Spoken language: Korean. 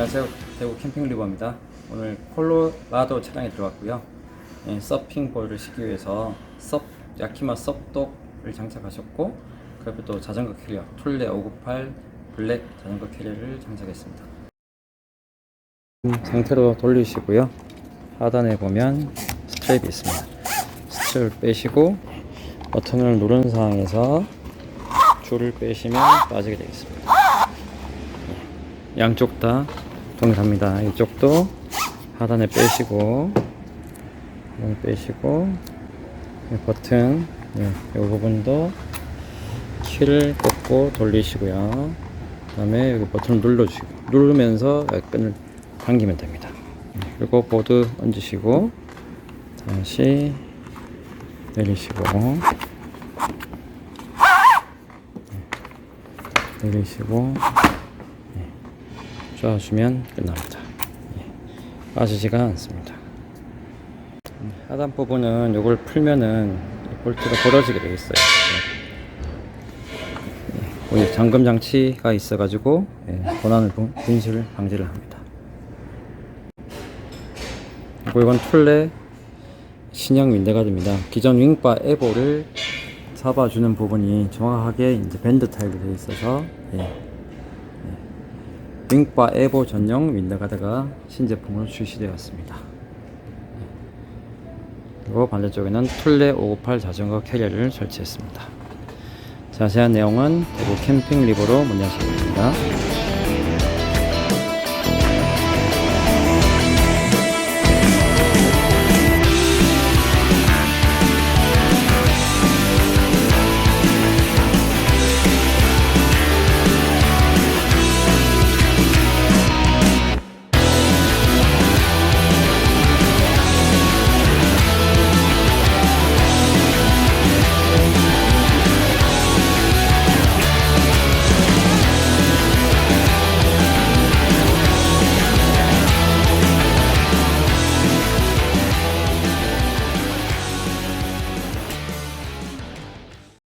안녕하세요. 대구 캠핑 리버입니다. 오늘 콜로라도 차량에 들어왔고요. 예, 서핑 볼을 시기 위해서 섭 야키마 섭독을 장착하셨고 그리고 또 자전거 캐리어 툴레 598 블랙 자전거 캐리어를 장착했습니다. 음, 상태로 돌리시고요. 하단에 보면 스트랩이 있습니다. 스트랩을 빼시고 버튼을 누른 상황에서 줄을 빼시면 빠지게 되겠습니다. 양쪽 다 동일합니다. 이쪽도 하단에 빼시고 빼시고 이 버튼 예, 이 부분도 키를 꽂고 돌리시고요. 그다음에 여기 버튼을 눌러주시고 누르면서 끈을 당기면 됩니다. 예, 그리고 보드 얹으시고 다시 내리시고 예, 내리시고 쏴주면 끝납니다. 예, 빠지지가 않습니다. 음, 하단 부분은 이걸 풀면은 이 볼트가 벌어지게 되어 있어요. 예. 예, 잠금 장치가 있어가지고 예, 고난을 분- 분실 방지를 합니다. 그리고 이건 툴레 신형 윈드가드입니다. 기존 윙바 에보를 잡아주는 부분이 정확하게 이제 밴드 타입으로 되어 있어서 예, 윙바 에보 전용 윈드가드가 신제품으로 출시되었습니다. 그리고 반대쪽에는 툴레 598 자전거 캐리어를 설치했습니다. 자세한 내용은 대구 캠핑 리버로 문의하시면 됩니다.